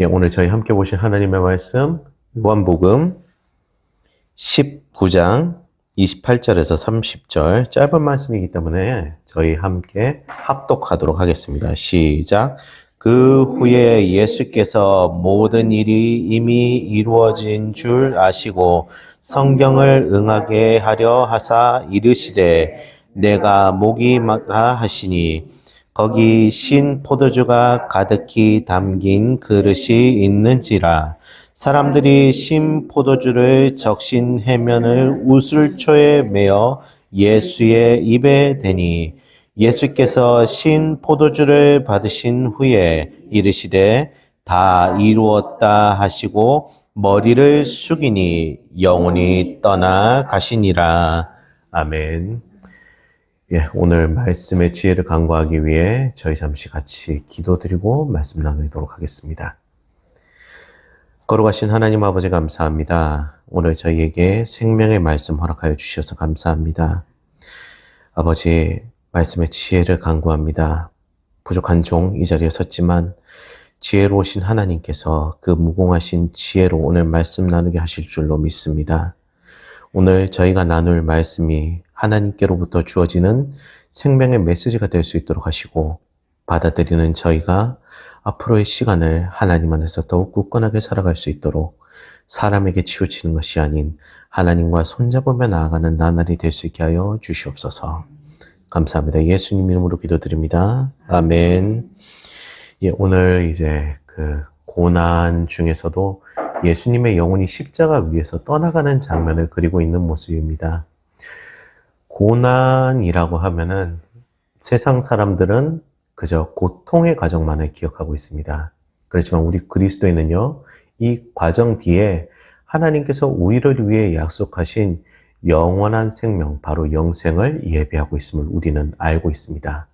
예, 오늘 저희 함께 보실 하나님의 말씀 요한복음 19장 28절에서 30절 짧은 말씀이기 때문에 저희 함께 합독하도록 하겠습니다. 시작. 그 후에 예수께서 모든 일이 이미 이루어진 줄 아시고 성경을 응하게 하려 하사 이르시되 내가 목이 마다 하시니 거기 신 포도주가 가득히 담긴 그릇이 있는지라 사람들이 신 포도주를 적신 해면을 우슬초에 메어 예수의 입에 대니 예수께서 신 포도주를 받으신 후에 이르시되 다 이루었다 하시고 머리를 숙이니 영혼이 떠나 가시니라. 아멘. 예, 오늘 말씀의 지혜를 강구하기 위해 저희 잠시 같이 기도드리고 말씀 나누도록 하겠습니다. 걸어가신 하나님 아버지 감사합니다. 오늘 저희에게 생명의 말씀 허락하여 주셔서 감사합니다. 아버지, 말씀의 지혜를 강구합니다. 부족한 종 이 자리에 섰지만 지혜로우신 하나님께서 그 무공하신 지혜로 오늘 말씀 나누게 하실 줄로 믿습니다. 오늘 저희가 나눌 말씀이 하나님께로부터 주어지는 생명의 메시지가 될 수 있도록 하시고 받아들이는 저희가 앞으로의 시간을 하나님 안에서 더욱 굳건하게 살아갈 수 있도록 사람에게 치우치는 것이 아닌 하나님과 손잡으며 나아가는 나날이 될 수 있게 하여 주시옵소서. 감사합니다. 예수님 이름으로 기도드립니다. 아멘. 예, 오늘 이제 그 고난 중에서도 예수님의 영혼이 십자가 위에서 떠나가는 장면을 그리고 있는 모습입니다. 고난이라고 하면은 세상 사람들은 그저 고통의 과정만을 기억하고 있습니다. 그렇지만 우리 그리스도인은요, 이 과정 뒤에 하나님께서 우리를 위해 약속하신 영원한 생명, 바로 영생을 예배하고 있음을 우리는 알고 있습니다.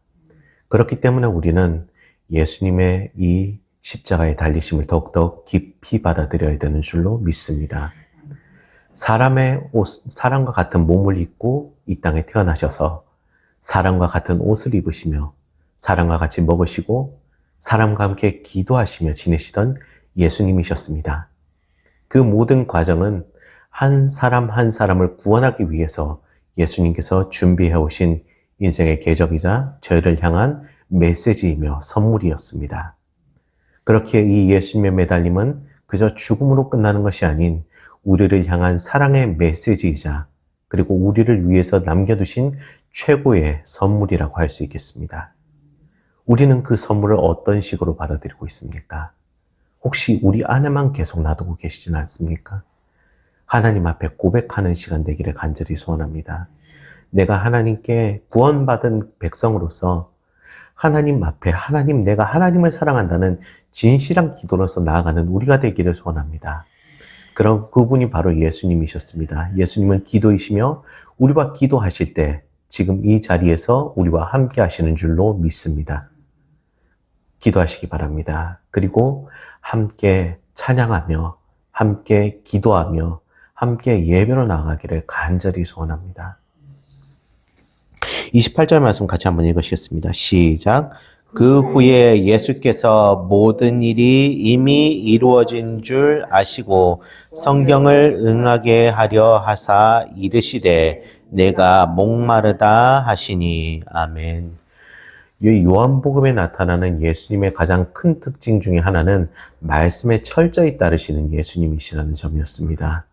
그렇기 때문에 우리는 예수님의 이 십자가의 달리심을 더욱더 깊이 받아들여야 되는 줄로 믿습니다. 사람의 옷, 사람과 같은 몸을 입고 이 땅에 태어나셔서 사람과 같은 옷을 입으시며 사람과 같이 먹으시고 사람과 함께 기도하시며 지내시던 예수님이셨습니다. 그 모든 과정은 한 사람 한 사람을 구원하기 위해서 예수님께서 준비해 오신 인생의 계적이자 저희를 향한 메시지이며 선물이었습니다. 그렇게 이 예수님의 매달림은 그저 죽음으로 끝나는 것이 아닌 우리를 향한 사랑의 메시지이자 그리고 우리를 위해서 남겨두신 최고의 선물이라고 할 수 있겠습니다. 우리는 그 선물을 어떤 식으로 받아들이고 있습니까? 혹시 우리 안에만 계속 놔두고 계시진 않습니까? 하나님 앞에 고백하는 시간 되기를 간절히 소원합니다. 내가 하나님께 구원받은 백성으로서 하나님 앞에 하나님 내가 하나님을 사랑한다는 진실한 기도로서 나아가는 우리가 되기를 소원합니다. 그런 그분이 바로 예수님이셨습니다. 예수님은 기도이시며 우리와 기도하실 때 지금 이 자리에서 우리와 함께 하시는 줄로 믿습니다. 기도하시기 바랍니다. 그리고 함께 찬양하며 함께 기도하며 함께 예배로 나가기를 간절히 소원합니다. 28절 말씀 같이 한번 읽으시겠습니다. 시작. 그 후에 예수께서 모든 일이 이미 이루어진 줄 아시고 성경을 응하게 하려 하사 이르시되 내가 목마르다 하시니 아멘. 이 요한복음에 나타나는 예수님의 가장 큰 특징 중에 하나는 말씀에 철저히 따르시는 예수님이시라는 점이었습니다.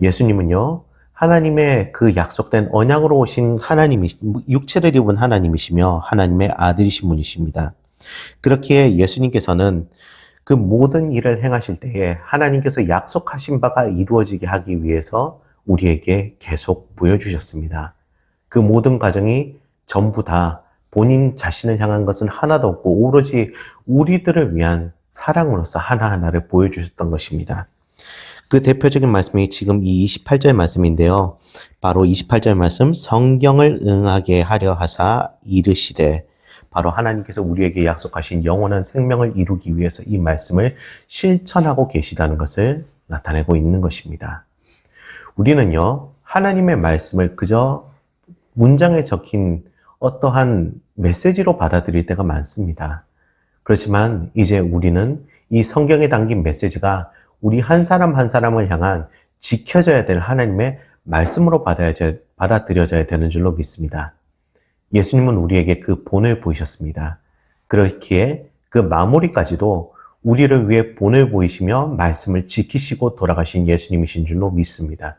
예수님은요, 하나님의 그 약속된 언약으로 오신 하나님이, 육체를 입은 하나님이시며 하나님의 아들이신 분이십니다. 그렇기에 예수님께서는 그 모든 일을 행하실 때에 하나님께서 약속하신 바가 이루어지게 하기 위해서 우리에게 계속 보여주셨습니다. 그 모든 과정이 전부 다 본인 자신을 향한 것은 하나도 없고 오로지 우리들을 위한 사랑으로서 하나하나를 보여주셨던 것입니다. 그 대표적인 말씀이 지금 이 28절 말씀인데요. 바로 28절 말씀, 성경을 응하게 하려 하사 이르시되, 바로 하나님께서 우리에게 약속하신 영원한 생명을 이루기 위해서 이 말씀을 실천하고 계시다는 것을 나타내고 있는 것입니다. 우리는요, 하나님의 말씀을 그저 문장에 적힌 어떠한 메시지로 받아들일 때가 많습니다. 그렇지만 이제 우리는 이 성경에 담긴 메시지가 우리 한 사람 한 사람을 향한 지켜져야 될 하나님의 말씀으로 받아야, 받아들여져야 되는 줄로 믿습니다. 예수님은 우리에게 그 본을 보이셨습니다. 그렇기에 그 마무리까지도 우리를 위해 본을 보이시며 말씀을 지키시고 돌아가신 예수님이신 줄로 믿습니다.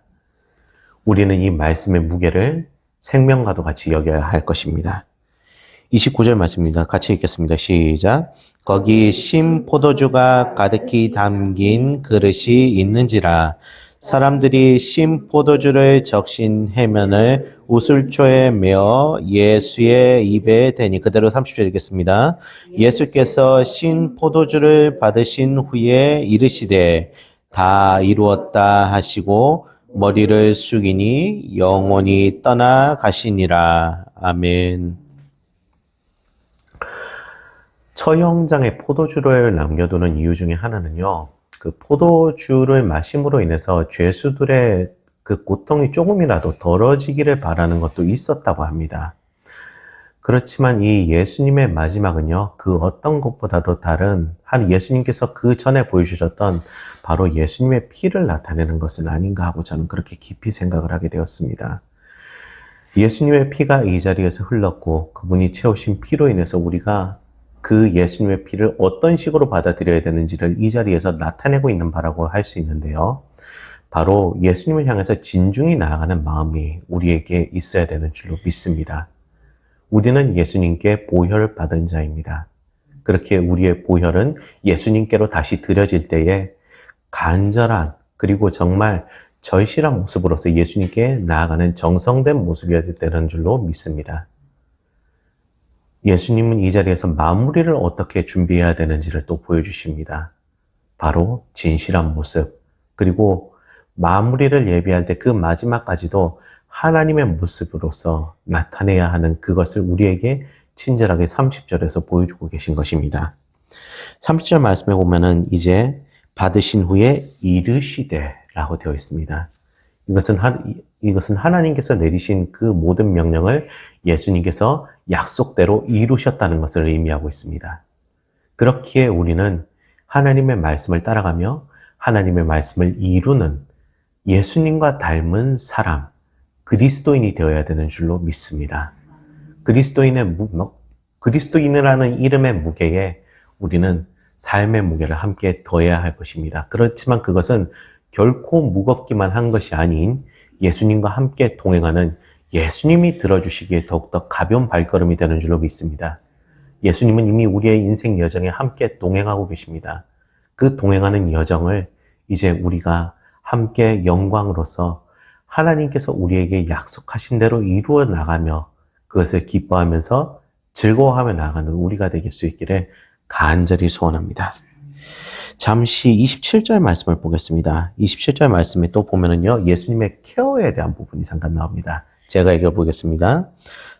우리는 이 말씀의 무게를 생명과도 같이 여겨야 할 것입니다. 29절 말씀입니다. 같이 읽겠습니다. 시작. 거기 심 포도주가 가득히 담긴 그릇이 있는지라 사람들이 심 포도주를 적신 해면을 우슬초에 메어 예수의 입에 대니 그대로 30절 읽겠습니다. 예수께서 신 포도주를 받으신 후에 이르시되 다 이루었다 하시고 머리를 숙이니 영원히 떠나 가시니라. 아멘. 처형장에 포도주를 남겨두는 이유 중에 하나는요. 그 포도주를 마심으로 인해서 죄수들의 그 고통이 조금이라도 덜어지기를 바라는 것도 있었다고 합니다. 그렇지만 이 예수님의 마지막은요, 그 어떤 것보다도 다른, 한 예수님께서 그 전에 보여주셨던 바로 예수님의 피를 나타내는 것은 아닌가 하고 저는 그렇게 깊이 생각을 하게 되었습니다. 예수님의 피가 이 자리에서 흘렀고 그분이 채우신 피로 인해서 우리가 그 예수님의 피를 어떤 식으로 받아들여야 되는지를 이 자리에서 나타내고 있는 바라고 할 수 있는데요. 바로 예수님을 향해서 진중히 나아가는 마음이 우리에게 있어야 되는 줄로 믿습니다. 우리는 예수님께 보혈을 받은 자입니다. 그렇게 우리의 보혈은 예수님께로 다시 드려질 때에 간절한 그리고 정말 절실한 모습으로서 예수님께 나아가는 정성된 모습이어야 되는 줄로 믿습니다. 예수님은 이 자리에서 마무리를 어떻게 준비해야 되는지를 또 보여주십니다. 바로 진실한 모습, 그리고 마무리를 예비할 때 그 마지막까지도 하나님의 모습으로서 나타내야 하는 그것을 우리에게 친절하게 30절에서 보여주고 계신 것입니다. 30절 말씀에 보면은 이제 받으신 후에 이르시되 라고 되어 있습니다. 이것은, 하, 이것은 하나님께서 내리신 그 모든 명령을 예수님께서 약속대로 이루셨다는 것을 의미하고 있습니다. 그렇기에 우리는 하나님의 말씀을 따라가며 하나님의 말씀을 이루는 예수님과 닮은 사람, 그리스도인이 되어야 되는 줄로 믿습니다. 그리스도인의 무, 뭐, 그리스도인이라는 이름의 무게에 우리는 삶의 무게를 함께 더해야 할 것입니다. 그렇지만 그것은 결코 무겁기만 한 것이 아닌 예수님과 함께 동행하는 예수님이 들어주시기에 더욱더 가벼운 발걸음이 되는 줄로 믿습니다. 예수님은 이미 우리의 인생 여정에 함께 동행하고 계십니다. 그 동행하는 여정을 이제 우리가 함께 영광으로서 하나님께서 우리에게 약속하신 대로 이루어 나가며 그것을 기뻐하면서 즐거워하며 나가는 우리가 되길 수 있기를 간절히 소원합니다. 잠시 27절 말씀을 보겠습니다. 27절 말씀에 또 보면은요, 예수님의 케어에 대한 부분이 잠깐 나옵니다. 제가 읽어보겠습니다.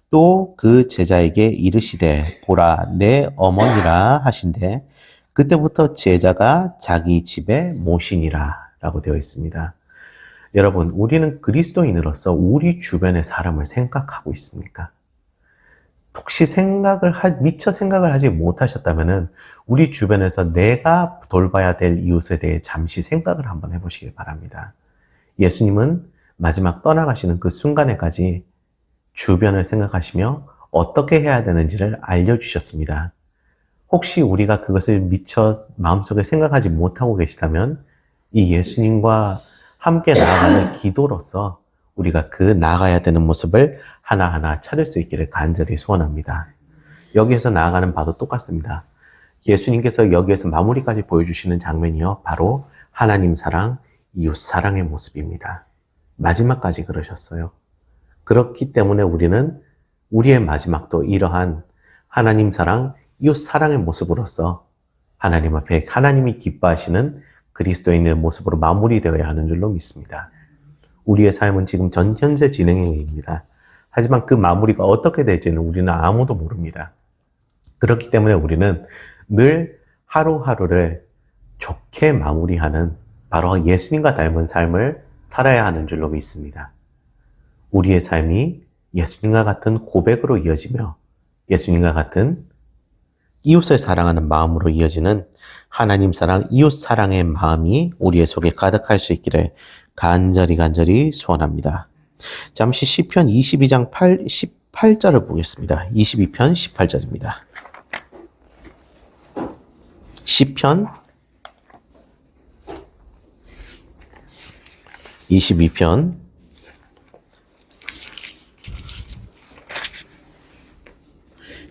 또 그 제자에게 이르시되, 보라, 내 어머니라 하신데, 그때부터 제자가 자기 집에 모시니라 라고 되어 있습니다. 여러분, 우리는 그리스도인으로서 우리 주변의 사람을 생각하고 있습니까? 혹시 생각을 하, 미처 생각을 하지 못하셨다면은 우리 주변에서 내가 돌봐야 될 이웃에 대해 잠시 생각을 한번 해보시길 바랍니다. 예수님은 마지막 떠나가시는 그 순간에까지 주변을 생각하시며 어떻게 해야 되는지를 알려주셨습니다. 혹시 우리가 그것을 미처 마음속에 생각하지 못하고 계시다면 이 예수님과 함께 나아가는 기도로서 우리가 그 나아가야 되는 모습을 하나하나 찾을 수 있기를 간절히 소원합니다. 여기에서 나아가는 바도 똑같습니다. 예수님께서 여기에서 마무리까지 보여주시는 장면이요. 바로 하나님 사랑, 이웃 사랑의 모습입니다. 마지막까지 그러셨어요. 그렇기 때문에 우리는 우리의 마지막도 이러한 하나님 사랑, 이웃 사랑의 모습으로서 하나님 앞에 하나님이 기뻐하시는 그리스도인의 모습으로 마무리되어야 하는 줄로 믿습니다. 우리의 삶은 지금 전 현재 진행형입니다. 하지만 그 마무리가 어떻게 될지는 우리는 아무도 모릅니다. 그렇기 때문에 우리는 늘 하루하루를 좋게 마무리하는 바로 예수님과 닮은 삶을 살아야 하는 줄로 믿습니다. 우리의 삶이 예수님과 같은 고백으로 이어지며 예수님과 같은 이웃을 사랑하는 마음으로 이어지는 하나님 사랑, 이웃 사랑의 마음이 우리의 속에 가득할 수 있기를 간절히 간절히 소원합니다. 잠시 시편 22장 8, 18절을 보겠습니다. 22편 18절입니다. 시편 22편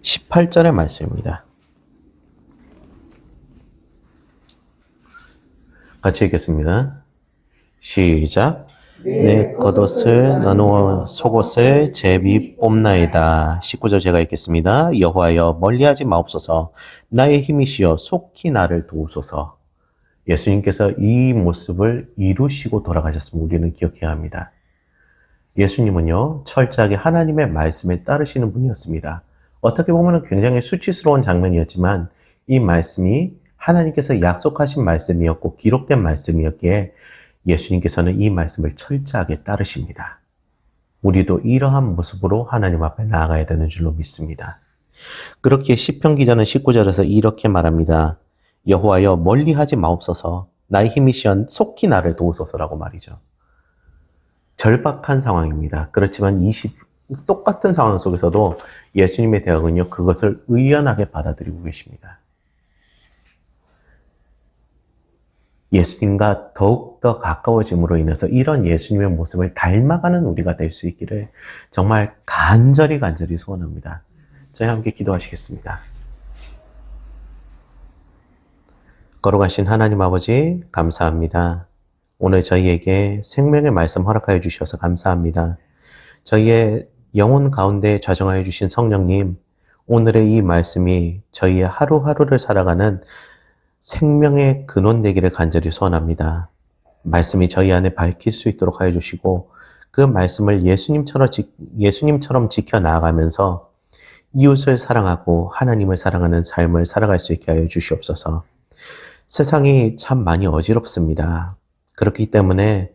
18절의 말씀입니다. 같이 읽겠습니다. 시작. 내 겉옷을 나누어 속옷을 제비 뽑나이다. 19절 제가 읽겠습니다. 여호와여 멀리하지 마옵소서. 나의 힘이시여 속히 나를 도우소서. 예수님께서 이 모습을 이루시고 돌아가셨음을 우리는 기억해야 합니다. 예수님은요, 철저하게 하나님의 말씀에 따르시는 분이었습니다. 어떻게 보면 굉장히 수치스러운 장면이었지만 이 말씀이 하나님께서 약속하신 말씀이었고 기록된 말씀이었기에 예수님께서는 이 말씀을 철저하게 따르십니다. 우리도 이러한 모습으로 하나님 앞에 나아가야 되는 줄로 믿습니다. 그렇게 시편 기자는 19절에서 이렇게 말합니다. 여호와여 멀리하지 마옵소서 나의 힘이시연 속히 나를 도우소서라고 말이죠. 절박한 상황입니다. 그렇지만 20 똑같은 상황 속에서도 예수님의 대학은요 그것을 의연하게 받아들이고 계십니다. 예수님과 더욱더 가까워짐으로 인해서 이런 예수님의 모습을 닮아가는 우리가 될 수 있기를 정말 간절히 간절히 소원합니다. 저희 함께 기도하시겠습니다. 걸어가신 하나님 아버지, 감사합니다. 오늘 저희에게 생명의 말씀 허락하여 주셔서 감사합니다. 저희의 영혼 가운데 좌정하여 주신 성령님, 오늘의 이 말씀이 저희의 하루하루를 살아가는 생명의 근원 되기를 간절히 소원합니다. 말씀이 저희 안에 밝힐 수 있도록 하여 주시고 그 말씀을 예수님처럼, 지, 예수님처럼 지켜 나아가면서 이웃을 사랑하고 하나님을 사랑하는 삶을 살아갈 수 있게 하여 주시옵소서. 세상이 참 많이 어지럽습니다. 그렇기 때문에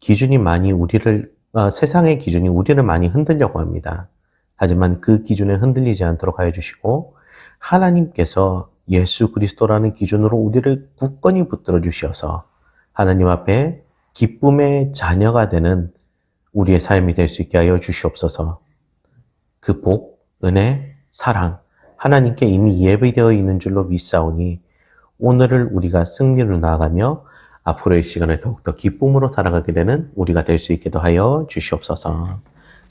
기준이 많이 우리를, 어, 세상의 기준이 우리를 많이 흔들려고 합니다. 하지만 그 기준에 흔들리지 않도록 하여 주시고 하나님께서 예수 그리스도라는 기준으로 우리를 굳건히 붙들어 주셔서 하나님 앞에 기쁨의 자녀가 되는 우리의 삶이 될 수 있게 하여 주시옵소서. 그 복, 은혜, 사랑, 하나님께 이미 예비되어 있는 줄로 믿사오니 오늘을 우리가 승리로 나아가며 앞으로의 시간을 더욱더 기쁨으로 살아가게 되는 우리가 될 수 있게 하여 주시옵소서.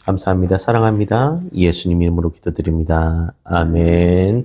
감사합니다. 사랑합니다. 예수님 이름으로 기도드립니다. 아멘.